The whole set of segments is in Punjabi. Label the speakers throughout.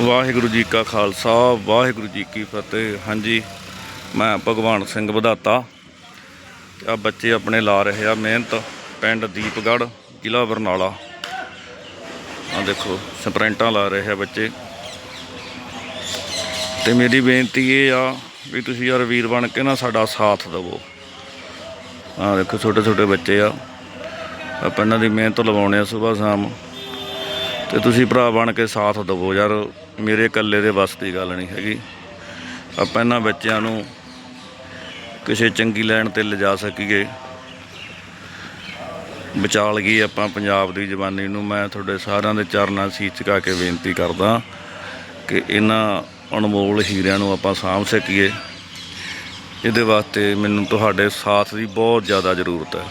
Speaker 1: ਵਾਹਿਗੁਰੂ ਜੀ ਕਾ ਖਾਲਸਾ, ਵਾਹਿਗੁਰੂ ਜੀ ਕੀ ਫਤਿਹ। ਹਾਂਜੀ, ਮੈਂ ਭਗਵਾਨ ਸਿੰਘ ਵਧਾਤਾ। ਤੇ ਆ ਬੱਚੇ ਆਪਣੇ ਲਾ ਰਹੇ ਆ ਮਿਹਨਤ। ਪਿੰਡ ਦੀਪਗੜ੍ਹ, ਜ਼ਿਲ੍ਹਾ ਬਰਨਾਲਾ। ਆ ਦੇਖੋ, ਸਪ੍ਰਿੰਟਾਂ ਲਾ ਰਹੇ ਆ ਬੱਚੇ। ਤੇ ਮੇਰੀ ਬੇਨਤੀ ਇਹ ਆ ਵੀ ਤੁਸੀਂ ਯਾਰ ਵੀਰ ਬਣ ਕੇ ਨਾ ਸਾਡਾ ਸਾਥ ਦਿਵੋ। ਆ ਦੇਖੋ ਛੋਟੇ ਛੋਟੇ ਬੱਚੇ ਆ। ਆਪਾਂ ਇਹਨਾਂ ਦੀ ਮਿਹਨਤ ਲਵਾਉਣੇ ਆ ਸਵੇਰ ਸ਼ਾਮ ਤੇ ਤੁਸੀਂ ਭਰਾ ਬਣ ਕੇ ਸਾਥ ਦਿਵੋ ਯਾਰ। ਮੇਰੇ ਇਕੱਲੇ ਦੇ ਵੱਸ ਦੀ ਗੱਲ ਨਹੀਂ ਹੈਗੀ। ਆਪਾਂ ਇਹਨਾਂ ਬੱਚਿਆਂ ਨੂੰ ਕਿਸੇ ਚੰਗੀ ਲੈਣ ਤੇ ਲਿਜਾ ਸਕੀਏ। ਬਚਾ ਲਈਏ ਆਪਾਂ ਪੰਜਾਬ ਦੀ ਜਵਾਨੀ ਨੂੰ। ਮੈਂ ਤੁਹਾਡੇ ਸਾਰਿਆਂ ਦੇ ਚਰਨਾਂ 'ਚ ਚੁਕਾ ਕੇ ਬੇਨਤੀ ਕਰਦਾ ਕਿ ਇਹਨਾਂ ਅਨਮੋਲ ਹੀਰਿਆਂ ਨੂੰ ਆਪਾਂ ਸਾਂਭ ਸਕੀਏ। ਇਹਦੇ ਵਾਸਤੇ ਮੈਨੂੰ ਤੁਹਾਡੇ ਸਾਥ ਦੀ ਬਹੁਤ ਜ਼ਿਆਦਾ ਜ਼ਰੂਰਤ ਹੈ।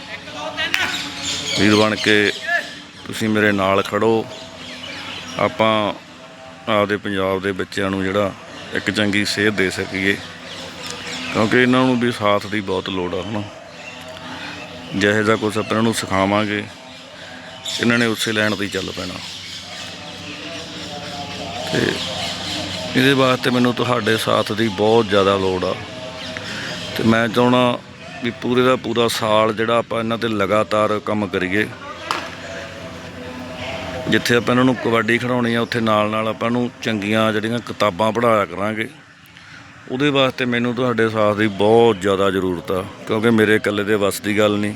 Speaker 1: ਵੀਰ ਬਣ ਕੇ ਤੁਸੀਂ ਮੇਰੇ ਨਾਲ ਖੜੋ। ਆਪਾਂ ਆਪਦੇ ਪੰਜਾਬ ਦੇ ਬੱਚਿਆਂ ਨੂੰ ਜਿਹੜਾ ਇੱਕ ਚੰਗੀ ਸੇਧ ਦੇ ਸਕੀਏ। ਕਿਉਂਕਿ ਇਹਨਾਂ ਨੂੰ ਵੀ ਸਾਥ ਦੀ ਬਹੁਤ ਲੋੜ ਆ ਹੁਣ ਜਿਹੇ ਜਿਹਾ ਕੁਛ ਆਪਾਂ ਇਹਨਾਂ ਨੂੰ ਸਿਖਾਵਾਂਗੇ, ਇਹਨਾਂ ਨੇ ਉਸੇ ਲੈਣ ਤੇ ਹੀ ਚੱਲ ਪੈਣਾ। ਤੇ ਇਹਦੇ ਵਾਸਤੇ ਮੈਨੂੰ ਤੁਹਾਡੇ ਸਾਥ ਦੀ ਬਹੁਤ ਜ਼ਿਆਦਾ ਲੋੜ ਆ। ਤੇ ਮੈਂ ਚਾਹਣਾ ਵੀ ਪੂਰੇ ਦਾ ਪੂਰਾ ਸਾਲ ਜਿਹੜਾ ਆਪਾਂ ਇਹਨਾਂ ਤੇ ਲਗਾਤਾਰ ਕੰਮ ਕਰੀਏ। ਜਿੱਥੇ ਆਪਾਂ ਇਹਨਾਂ ਨੂੰ ਕਬੱਡੀ ਖਿਡਾਉਣੀ ਆ, ਉੱਥੇ ਨਾਲ ਨਾਲ ਆਪਾਂ ਨੂੰ ਚੰਗੀਆਂ ਜਿਹੜੀਆਂ ਕਿਤਾਬਾਂ ਪੜ੍ਹਾਇਆ ਕਰਾਂਗੇ। ਉਹਦੇ ਵਾਸਤੇ ਮੈਨੂੰ ਤੁਹਾਡੇ ਸਾਥ ਦੀ ਬਹੁਤ ਜ਼ਿਆਦਾ ਜ਼ਰੂਰਤ ਆ, ਕਿਉਂਕਿ ਮੇਰੇ ਇਕੱਲੇ ਦੇ ਵੱਸ ਦੀ ਗੱਲ ਨਹੀਂ,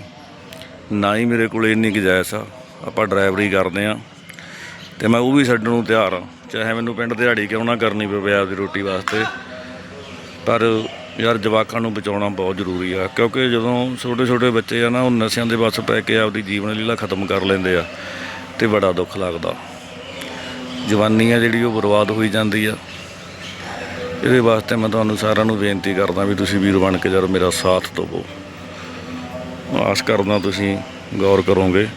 Speaker 1: ਨਾ ਹੀ ਮੇਰੇ ਕੋਲ ਇੰਨੀ ਗੁੰਜਾਇਸ਼ ਆ। ਆਪਾਂ ਡਰਾਈਵਰੀ ਕਰਦੇ ਆ ਤੇ ਮੈਂ ਉਹ ਵੀ ਛੱਡਣ ਨੂੰ ਤਿਆਰ ਆ, ਚਾਹੇ ਮੈਨੂੰ ਪਿੰਡ ਦਿਹਾੜੀ ਕਿਉਂ ਨਾ ਕਰਨੀ ਪਵੇ ਆਪਦੀ ਰੋਟੀ ਵਾਸਤੇ। ਪਰ ਯਾਰ ਜਵਾਕਾਂ ਨੂੰ ਬਚਾਉਣਾ ਬਹੁਤ ਜ਼ਰੂਰੀ ਆ, ਕਿਉਂਕਿ ਜਦੋਂ ਛੋਟੇ ਛੋਟੇ ਬੱਚੇ ਆ ਨਾ, ਉਹ ਨਸ਼ਿਆਂ ਦੇ ਵੱਸ ਪੈ ਕੇ ਆਪਦੀ ਜੀਵਨ ਲੀਲਾ ਖਤਮ ਕਰ ਲੈਂਦੇ ਆ। ਤੇ ਬੜਾ ਦੁੱਖ ਲੱਗਦਾ। ਜਵਾਨੀ ਆ ਜਿਹੜੀ ਉਹ ਬਰਬਾਦ ਹੋਈ ਜਾਂਦੀ ਆ। ਇਹਦੇ ਵਾਸਤੇ ਮੈਂ ਤੁਹਾਨੂੰ ਸਾਰਿਆਂ ਨੂੰ ਬੇਨਤੀ ਕਰਦਾ ਵੀ ਤੁਸੀਂ ਵੀਰ ਬਣ ਕੇ ਜਰ ਮੇਰਾ ਸਾਥ ਦਿਵੋ। ਆਸ ਕਰਦਾ ਤੁਸੀਂ ਗੌਰ ਕਰੋਗੇ।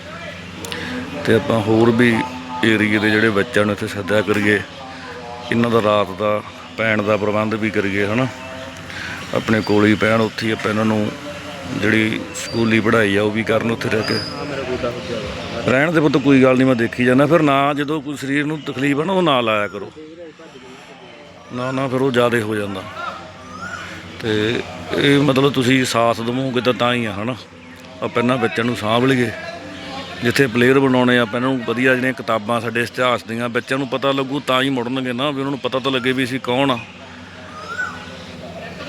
Speaker 1: ਤੇ ਆਪਾਂ ਹੋਰ ਵੀ ਏਰੀਏ ਦੇ ਜਿਹੜੇ ਬੱਚਿਆਂ ਨੂੰ ਇੱਥੇ ਸੱਦਿਆ ਕਰੀਏ। ਇਹਨਾਂ ਦਾ ਰਾਤ ਦਾ ਪੈਣ ਦਾ ਪ੍ਰਬੰਧ ਵੀ ਕਰੀਏ, ਹਨਾ। ਆਪਣੇ ਕੋਲ ਹੀ ਪੈਣ ਉੱਥੇ ਆਪਾਂ ਇਹਨਾਂ ਨੂੰ ਜਿਹੜੀ ਸਕੂਲੀ ਪੜ੍ਹਾਈ ਆ ਉਹ ਵੀ ਕਰਨ ਉੱਥੇ ਰਹਿ ਕੇ। ਰਹਿਣ ਦੇ ਪੁੱਤ ਕੋਈ ਗੱਲ ਨਹੀਂ ਮੈਂ ਦੇਖੀ ਜਾਂਦਾ। ਫਿਰ ਨਾ ਜਦੋਂ ਕੋਈ ਸਰੀਰ ਨੂੰ ਤਕਲੀਫ ਹੈ ਨਾ ਉਹ ਨਾ ਲਾਇਆ ਕਰੋ। ਨਾ ਨਾ ਫਿਰ ਉਹ ਜ਼ਿਆਦਾ ਹੋ ਜਾਂਦਾ। ਤੇ ਇਹ ਮਤਲਬ ਤੁਸੀਂ ਸਾਥ ਦਵੋਗੇ ਤਾਂ ਤਾਂ ਹੀ ਆ ਹਨਾ? ਆਪਾਂ ਇਹਨਾਂ ਬੱਚਿਆਂ ਨੂੰ ਸਾਂਭ ਲਈਏ। ਜਿੱਥੇ ਪਲੇਅਰ ਬਣਾਉਣੇ ਆ ਆਪਾਂ ਇਹਨਾਂ ਨੂੰ ਵਧੀਆ ਜਿਹੜੀਆਂ ਕਿਤਾਬਾਂ ਸਾਡੇ ਇਤਿਹਾਸ ਦੀਆਂ ਬੱਚਿਆਂ ਨੂੰ ਪਤਾ ਲੱਗੂ ਤਾਂ ਹੀ ਮੁੜਨਗੇ ਨਾ ਵੀ ਉਹਨਾਂ ਨੂੰ ਪਤਾ ਤਾਂ ਲੱਗੇ ਵੀ ਅਸੀਂ ਕੌਣ ਆ।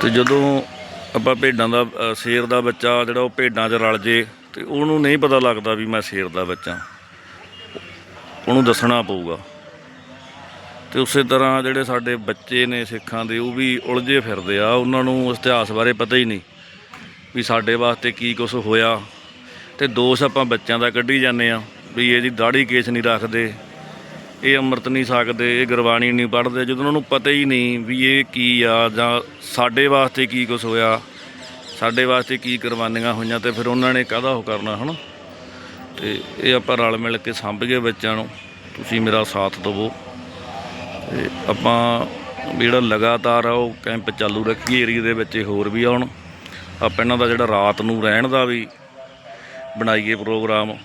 Speaker 1: ਤੇ ਜਦੋਂ ਆਪਾਂ ਭੇਡਾਂ ਦਾ ਅ, ਸ਼ੇਰ ਦਾ ਬੱਚਾ ਜਿਹੜਾ ਉਹ ਭੇਡਾਂ 'ਚ ਰਲ ਜੇ ਤੇ ਉਹਨੂੰ ਨਹੀਂ ਪਤਾ ਲੱਗਦਾ ਵੀ ਮੈਂ ਸ਼ੇਰ ਦਾ ਬੱਚਾ। ਉਹਨੂੰ ਦੱਸਣਾ ਪਊਗਾ। ਤੇ ਉਸੇ ਤਰ੍ਹਾਂ ਜਿਹੜੇ ਸਾਡੇ ਬੱਚੇ ਨੇ ਸਿੱਖਾਂ ਦੇ, ਉਹ ਵੀ ਉਲਝੇ ਫਿਰਦੇ ਆ। ਉਹਨਾਂ ਨੂੰ ਇਤਿਹਾਸ ਬਾਰੇ ਪਤਾ ਹੀ ਨਹੀਂ ਵੀ ਸਾਡੇ ਵਾਸਤੇ ਕੀ ਕੁਝ ਹੋਇਆ। ਤੇ ਦੋਸ਼ ਆਪਾਂ ਬੱਚਿਆਂ ਦਾ ਕੱਢੀ ਜਾਂਦੇ ਆ ਵੀ ਇਹਦੀ ਦਾੜੀ ਕੇਸ ਨਹੀਂ ਰੱਖਦੇ, ਇਹ ਅੰਮ੍ਰਿਤ ਨਹੀਂ ਸਕਦੇ ਇਹ ਗੁਰਬਾਣੀ ਨਹੀਂ ਪੜ੍ਹਦੇ। ਜਦੋਂ ਉਹਨਾਂ ਨੂੰ ਪਤਾ ਹੀ ਨਹੀਂ ਵੀ ਇਹ ਕੀ ਆ ਜਾਂ ਸਾਡੇ ਵਾਸਤੇ ਕੀ ਕੁਝ ਹੋਇਆ ਸਾਡੇ ਵਾਸਤੇ ਕੀ ਕੁਰਬਾਨੀਆਂ ਹੋਈਆਂ ਤੇ ਫਿਰ ਉਹਨਾਂ ਨੇ ਕਾਹਦਾ ਉਹ ਕਰਨਾ, ਹਨਾ? ਤੇ ਇਹ ਆਪਾਂ ਰਲ ਮਿਲ ਕੇ ਸੰਭੀਏ ਬੱਚਿਆਂ ਨੂੰ। ਤੁਸੀਂ ਮੇਰਾ ਸਾਥ ਦਿਵੋ। ਤੇ ਆਪਾਂ ਵੀ ਜਿਹੜਾ ਲਗਾਤਾਰ ਆ, ਉਹ ਕੈਂਪ ਚਾਲੂ ਰੱਖੀਏ, ਏਰੀਏ ਦੇ ਵਿੱਚ ਹੋਰ ਵੀ ਆਉਣ। ਆਪਾਂ ਇਹਨਾਂ ਦਾ ਜਿਹੜਾ ਰਾਤ ਨੂੰ ਰਹਿਣ ਦਾ ਵੀ ਬਣਾਈਏ ਪ੍ਰੋਗਰਾਮ,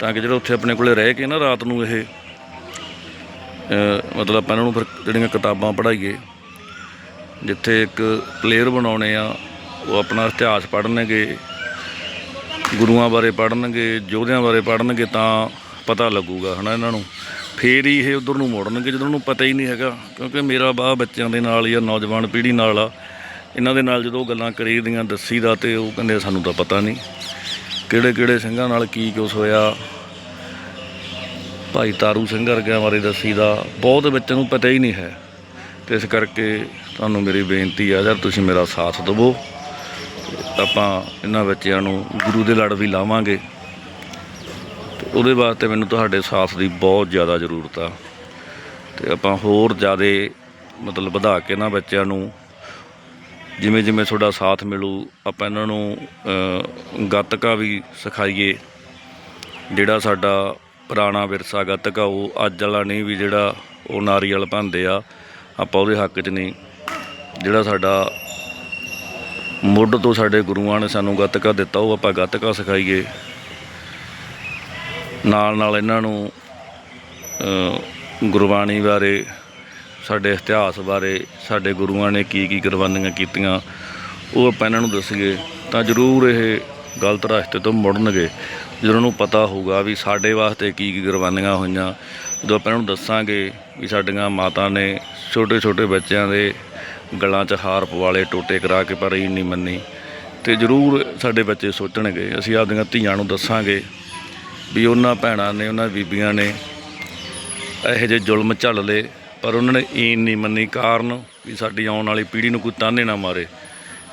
Speaker 1: ਤਾਂ ਕਿ ਜਿਹੜਾ ਉੱਥੇ ਆਪਣੇ ਕੋਲੇ ਰਹਿ ਕੇ ਨਾ ਰਾਤ ਨੂੰ ਇਹ ਮਤਲਬ ਆਪਾਂ ਇਹਨਾਂ ਨੂੰ ਫਿਰ ਜਿਹੜੀਆਂ ਕਿਤਾਬਾਂ ਪੜ੍ਹਾਈਏ, ਜਿੱਥੇ ਇੱਕ ਪਲੇਅਰ ਬਣਾਉਣੇ ਆ ਉਹ ਆਪਣਾ ਇਤਿਹਾਸ ਪੜ੍ਹਨਗੇ, ਗੁਰੂਆਂ ਬਾਰੇ ਪੜ੍ਹਨਗੇ, ਯੋਧਿਆਂ ਬਾਰੇ ਪੜ੍ਹਨਗੇ ਤਾਂ ਪਤਾ ਲੱਗੂਗਾ, ਹਨਾ ਇਹਨਾਂ ਨੂੰ? ਫੇਰ ਹੀ ਇਹ ਉਧਰ ਨੂੰ ਮੁੜਨਗੇ, ਜਦੋਂ ਉਹਨੂੰ ਪਤਾ ਹੀ ਨਹੀਂ ਹੈਗਾ, ਕਿਉਂਕਿ ਮੇਰਾ ਬਾਹ ਬੱਚਿਆਂ ਦੇ ਨਾਲ ਜਾਂ ਨੌਜਵਾਨ ਪੀੜ੍ਹੀ ਨਾਲ ਆ। ਇਹਨਾਂ ਦੇ ਨਾਲ ਜਦੋਂ ਉਹ ਗੱਲਾਂ ਕਰੀਦੀਆਂ ਦੱਸੀਦਾ ਤੇ ਉਹ ਕਹਿੰਦੇ ਸਾਨੂੰ ਤਾਂ ਪਤਾ ਨਹੀਂ, ਕਿਹੜੇ ਕਿਹੜੇ ਸਿੰਘਾਂ ਨਾਲ ਕੀ ਕੁਛ ਹੋਇਆ। ਭਾਈ ਤਾਰੂ ਸਿੰਘ ਵਰਗਿਆਂ ਬਾਰੇ ਦੱਸੀਦਾ ਬਹੁਤ ਬੱਚਿਆਂ ਨੂੰ ਪਤਾ ਹੀ ਨਹੀਂ ਹੈ। ਤੇ ਇਸ ਕਰਕੇ ਤੁਹਾਨੂੰ ਮੇਰੀ ਬੇਨਤੀ ਆ, ਯਾਰ ਤੁਸੀਂ ਮੇਰਾ ਸਾਥ ਦਿਵੋ। ਆਪਾਂ ਇਹਨਾਂ ਬੱਚਿਆਂ ਨੂੰ ਗੁਰੂ ਦੇ ਲੜ ਵੀ ਲਾਵਾਂਗੇ। ਤੇ ਉਹਦੇ ਵਾਸਤੇ ਮੈਨੂੰ ਤੁਹਾਡੇ ਸਾਥ ਦੀ ਬਹੁਤ ਜ਼ਿਆਦਾ ਜ਼ਰੂਰਤ ਆ। ਤੇ ਆਪਾਂ ਹੋਰ ਜ਼ਿਆਦਾ ਮਤਲਬ ਵਧਾ ਕੇ ਨਾ ਬੱਚਿਆਂ ਨੂੰ ਜਿਵੇਂ ਜਿਵੇਂ ਤੁਹਾਡਾ ਸਾਥ ਮਿਲੂ ਆਪਾਂ ਇਹਨਾਂ ਨੂੰ ਅ, ਗੱਤਕਾ ਵੀ ਸਿਖਾਈਏ। ਜਿਹੜਾ ਸਾਡਾ ਪੁਰਾਣਾ ਵਿਰਸਾ ਗੱਤਕਾ ਉਹ ਅੱਜ ਵਾਲਾ ਨਹੀਂ ਵੀ ਜਿਹੜਾ ਉਹ ਨਾਰੀਅਲ ਭੰਦੇ ਆ ਆਪਾਂ ਉਹਦੇ ਹੱਕ 'ਚ ਨਹੀਂ। ਜਿਹੜਾ ਸਾਡਾ ਮੁੱਢ ਤੋਂ ਸਾਡੇ ਗੁਰੂਆਂ ਨੇ ਸਾਨੂੰ ਗੱਤਕਾ ਦਿੱਤਾ, ਉਹ ਆਪਾਂ ਗੱਤਕਾ ਸਿਖਾਈਏ। ਨਾਲ ਨਾਲ ਇਹਨਾਂ ਨੂੰ ਗੁਰਬਾਣੀ ਬਾਰੇ, ਸਾਡੇ ਇਤਿਹਾਸ ਬਾਰੇ, ਸਾਡੇ ਗੁਰੂਆਂ ਨੇ ਕੀ ਕੀ ਕੁਰਬਾਨੀਆਂ ਕੀਤੀਆਂ, ਉਹ ਆਪਾਂ ਇਹਨਾਂ ਨੂੰ ਦੱਸੀਏ, ਤਾਂ ਜ਼ਰੂਰ ਇਹ ਗਲਤ ਰਸਤੇ ਤੋਂ ਮੁੜਨਗੇ। ਜਦੋਂ ਨੂੰ ਪਤਾ ਹੋਊਗਾ ਵੀ ਸਾਡੇ ਵਾਸਤੇ ਕੀ ਕੀ ਕੁਰਬਾਨੀਆਂ ਹੋਈਆਂ, ਜਦੋਂ ਆਪਾਂ ਇਹਨਾਂ ਨੂੰ ਦੱਸਾਂਗੇ ਵੀ ਸਾਡੀਆਂ ਮਾਤਾ ਨੇ ਛੋਟੇ ਛੋਟੇ ਬੱਚਿਆਂ ਦੇ ਗਲਾਂ 'ਚ ਹਾਰ ਪਵਾਲੇ, ਟੋਟੇ ਕਰਾ ਕੇ ਪਰ ਇਹ ਨਹੀਂ ਮੰਨੀ। ਤੇ ਜ਼ਰੂਰ ਸਾਡੇ ਬੱਚੇ ਸੋਚਣਗੇ, ਅਸੀਂ ਆਪਦੀਆਂ ਧੀਆਂ ਨੂੰ ਦੱਸਾਂਗੇ ਵੀ ਉਹਨਾਂ ਭੈਣਾਂ ਨੇ, ਉਹਨਾਂ ਬੀਬੀਆਂ ਨੇ ਇਹੋ ਜਿਹੇ ਜ਼ੁਲਮ ਝੱਲ ਲਏ, ਪਰ ਉਹਨਾਂ ਨੇ ਈਨ ਨਹੀਂ ਮੰਨੀ ਕਾਰਨ ਵੀ ਸਾਡੀ ਆਉਣ ਵਾਲੀ ਪੀੜ੍ਹੀ ਨੂੰ ਕੋਈ ਤਾਨੇ ਨਾ ਮਾਰੇ।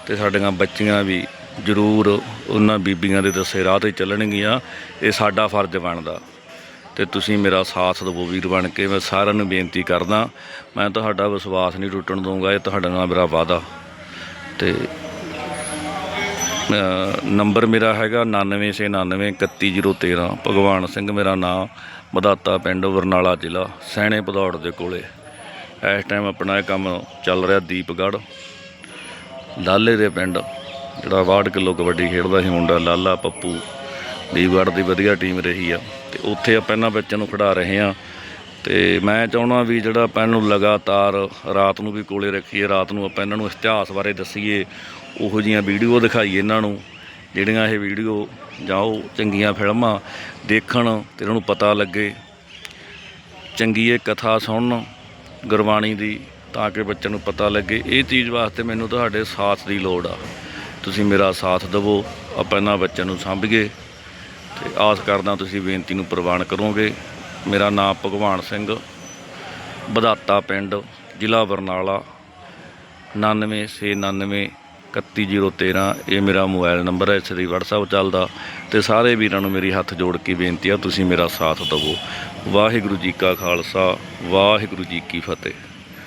Speaker 1: ਤੇ ਸਾਡੀਆਂ ਬੱਚੀਆਂ ਵੀ ਜ਼ਰੂਰ ਉਹਨਾਂ ਬੀਬੀਆਂ ਦੇ ਦੱਸੇ ਰਾਹ ਤੇ ਚੱਲਣਗੀਆਂ, ਇਹ ਸਾਡਾ ਫਰਜ਼ ਬਣਦਾ। ਤੇ ਤੁਸੀਂ ਮੇਰਾ ਸਾਥ ਦਿਵੋ ਵੀਰ ਬਣ ਕੇ। ਮੈਂ ਸਾਰਿਆਂ ਨੂੰ ਬੇਨਤੀ ਕਰਦਾ, ਮੈਂ ਤੁਹਾਡਾ ਵਿਸ਼ਵਾਸ ਨਹੀਂ ਟੁੱਟਣ ਦਊਂਗਾ, ਇਹ ਤੁਹਾਡੇ ਨਾਲ ਮੇਰਾ ਵਾਅਦਾ। ਤੇ ਨੰਬਰ ਮੇਰਾ ਹੈਗਾ 9999311013 ਭਗਵਾਨ ਸਿੰਘ ਮੇਰਾ ਨਾਮ, ਮਦਾਤਾ ਪਿੰਡ ਬਰਨਾਲਾ ਜ਼ਿਲ੍ਹਾ, ਸੈਣੇ ਭਦੌੜ ਦੇ ਕੋਲੇ। ਇਸ ਟਾਈਮ ਆਪਣਾ ਇਹ ਕੰਮ ਚੱਲ ਰਿਹਾ ਦੀਪਗੜ੍ਹ, ਲਾਲੇ ਦੇ ਪਿੰਡ, ਜਿਹੜਾ 62 ਕਿਲੋ ਕਬੱਡੀ ਖੇਡਦਾ ਸੀ ਮੁੰਡਾ ਲਾਲਾ ਪੱਪੂ। ਦੀਪਗੜ੍ਹ ਦੀ ਵਧੀਆ ਟੀਮ ਰਹੀ ਆ ਤੇ ਉੱਥੇ ਆਪਾਂ ਇਹਨਾਂ ਬੱਚਿਆਂ ਨੂੰ ਖਿਡਾ ਰਹੇ ਆ ਤੇ ਮੈਂ ਚਾਹੁੰਦਾ ਵੀ ਜਿਹੜਾ ਆਪਾਂ ਇਹਨੂੰ ਲਗਾਤਾਰ ਰਾਤ ਨੂੰ ਵੀ ਕੋਲੇ ਰੱਖੀਏ, ਰਾਤ ਨੂੰ ਆਪਾਂ ਇਹਨਾਂ ਨੂੰ ਇਤਿਹਾਸ ਬਾਰੇ ਦੱਸੀਏ, ਉਹੋ ਜੀਆਂ ਵੀਡੀਓ ਦਿਖਾਈਏ ਇਹਨਾਂ ਨੂੰ, ਜਿਹੜੀਆਂ ਇਹ ਵੀਡੀਓ ਜਾਂ ਉਹ ਚੰਗੀਆਂ ਫਿਲਮਾਂ ਦੇਖਣ ਤੇ ਇਹਨਾਂ ਨੂੰ ਪਤਾ ਲੱਗੇ। ਚੰਗੀ ਇਹ ਕਥਾ ਸੁਣਨ ਗੁਰਬਾਣੀ ਦੀ ਤਾਂ ਕਿ ਬੱਚਿਆਂ ਨੂੰ ਪਤਾ ਲੱਗੇ। ਇਹ ਚੀਜ਼ ਵਾਸਤੇ ਮੈਨੂੰ ਤੁਹਾਡੇ ਸਾਥ ਦੀ ਲੋੜ ਆ। ਤੁਸੀਂ ਮੇਰਾ ਸਾਥ ਦਿਵੋ, ਆਪਾਂ ਇਹਨਾਂ ਬੱਚਿਆਂ ਨੂੰ ਸਾਂਭੀਏ। ਤੇ ਆਸ ਕਰਦਾ ਤੁਸੀਂ ਬੇਨਤੀ ਨੂੰ ਪ੍ਰਵਾਨ ਕਰੋਗੇ। ਮੇਰਾ ਨਾਮ ਭਗਵਾਨ ਸਿੰਘ, ਬਦਾਤਾ ਪਿੰਡ, ਜ਼ਿਲ੍ਹਾ ਬਰਨਾਲਾ 9699 31013 ਇਹ ਮੇਰਾ ਮੋਬਾਈਲ ਨੰਬਰ ਹੈ, ਇਸ ਦੀ WhatsApp ਚੱਲਦਾ ਤੇ ਸਾਰੇ ਵੀਰਾਂ ਨੂੰ ਮੇਰੀ ਹੱਥ ਜੋੜ ਕੇ ਬੇਨਤੀ ਆ, ਤੁਸੀਂ ਮੇਰਾ ਸਾਥ ਦਿਵੋ। ਵਾਹਿਗੁਰੂ ਜੀ ਕਾ ਖਾਲਸਾ, ਵਾਹਿਗੁਰੂ ਜੀ ਕੀ ਫਤਿਹ।